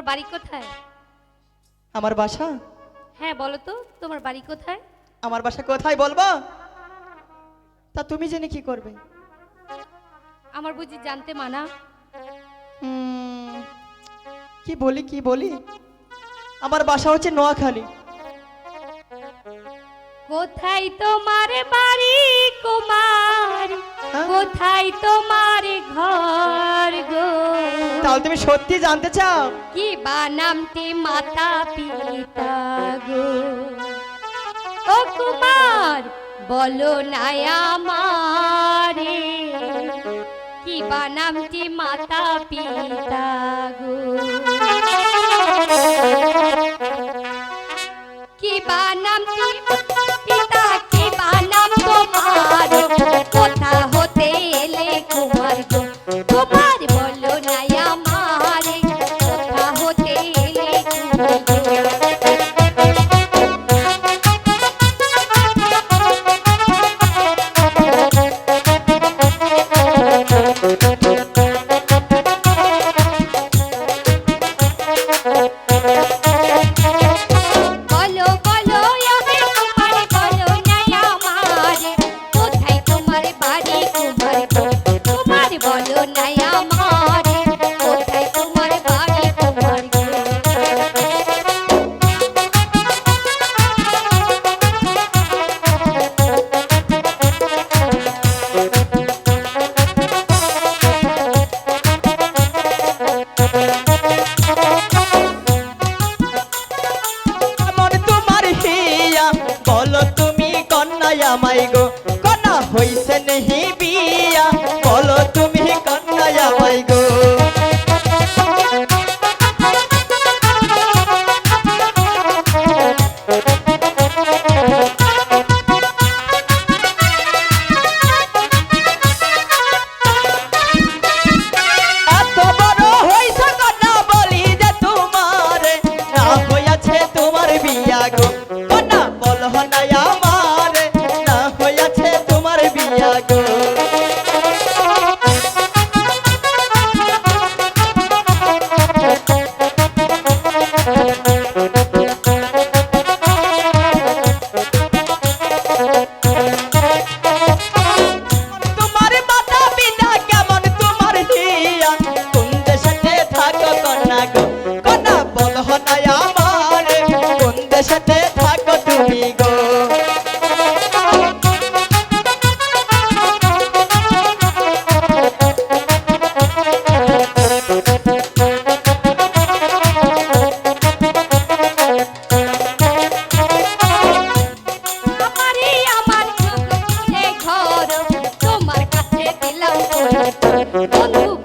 তোমার বাড়ি কোথায়? আমার বাসা? হ্যাঁ বলো তো তোমার বাড়ি কোথায়? আমার বাসা কোথায় বলব? তা তুমি জেনে কি করবে? আমার বুঝি জানতে মানা। কি বলি কি বলি? আমার বাসা হচ্ছে নোয়াখালী। কোথায় তোমার বাড়ি কুমার? হ্যাঁ? কোথায় তোমার ঘর গো? তাহলে তুমি সত্যি জানতে চাও? কি বা নামটি মাতা পিতা গো? ও কুমার, বলো না আমারে। কি বা নামটি মাতা পিতা মন Oh,